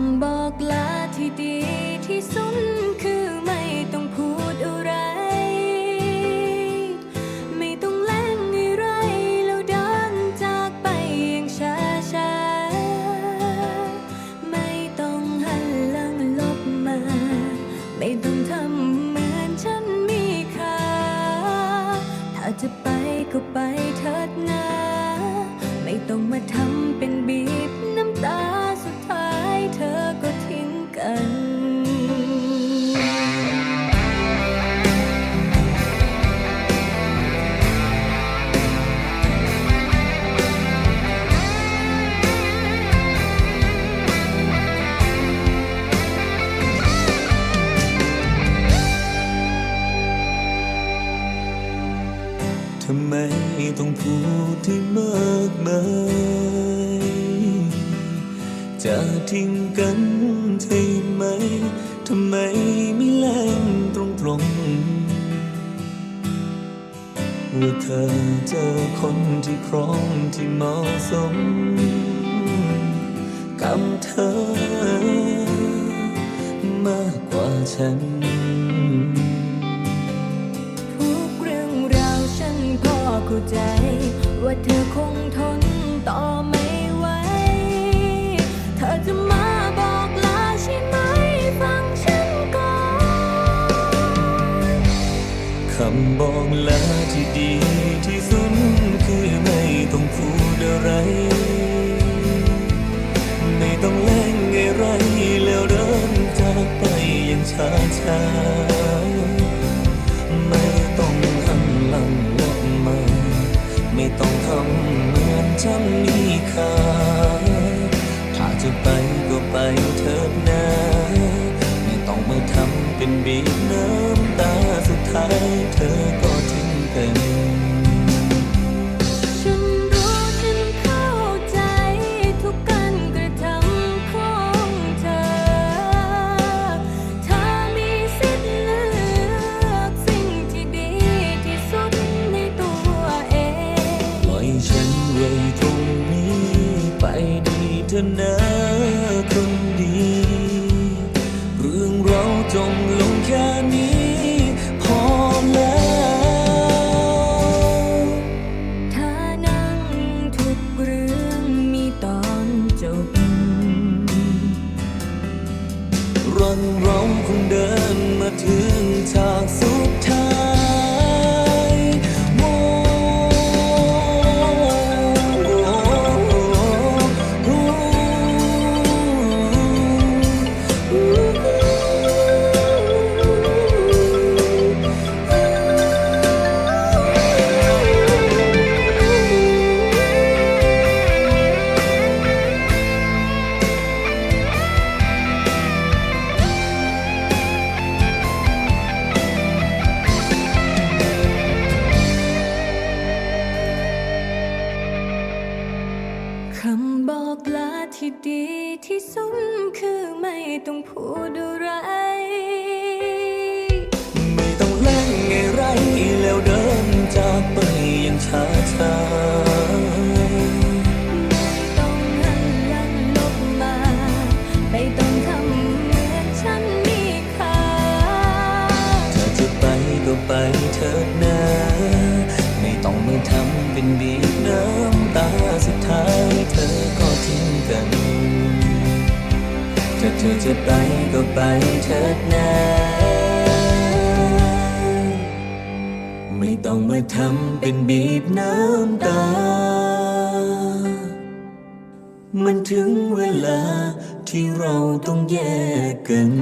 ำบอกลาที่ดีที่สุดคือไม่ต้องพูดอะไร ไม่ต้องแลงอะไรแล้วเดินจากไปอย่างช้าช้าไม่ต้องหันหลังลบมา ไม่ต้องทำเหมือนฉันมีค่าถ้าจะไป ต้องพูดที่มากมายจะทิ้งกันใช่ไหม ทำไมไม่แล่งตรงตรงว่าเธอเจอคนที่พร้อมที่เหมาะสมกับเธอมากกว่าฉันำบอกลาที่ดีที่สุดคือไม่ต้องพูดอะไร ไม่ต้องแล่งอะไรแล้วเดินจากไปอย่างช้าช้าไม่ต้องหันหลังกลับมา ไม่ต้องทำเหมือนฉันมีค่าถ้าจะไปก็ไปเถิดนะ ไม่ต้องมาทำเป็นบีบน้ำ ตาสุดท้ายเธอก็ทิ้งกันฉันรู้ฉันเข้าใจทุกการกระทำของเธอเธอมีสิทธิเลือกสิ่งที่ดีที่สุดในตัวเองปล่อยฉันไว้ตรงนี้ไปดีเถอนะคนดี เรื่องเราจงลง รันเราคงเดินมาถึงฉากสุดท้าย ที่ดีที่สุดคือไม่ต้องพูดอะไร ไม่ต้องแลงอะไรแล้วเดินจากไปอย่างช้าช้าไม่ต้องหันหลังลบมาไม่ต้องทำเหมือนฉันมีค่าถ้าจะไปก็ไปเถิดนะไม่ต้องมาทำเป็นบีบน้ำตาสุดท้ายเธอก็ กัน ถ้าเธอจะไปก็ไปเถิดนะไม่ต้องมาทำเป็นบีบน้ำตา มันถึงเวลาที่เราต้องแยกกัน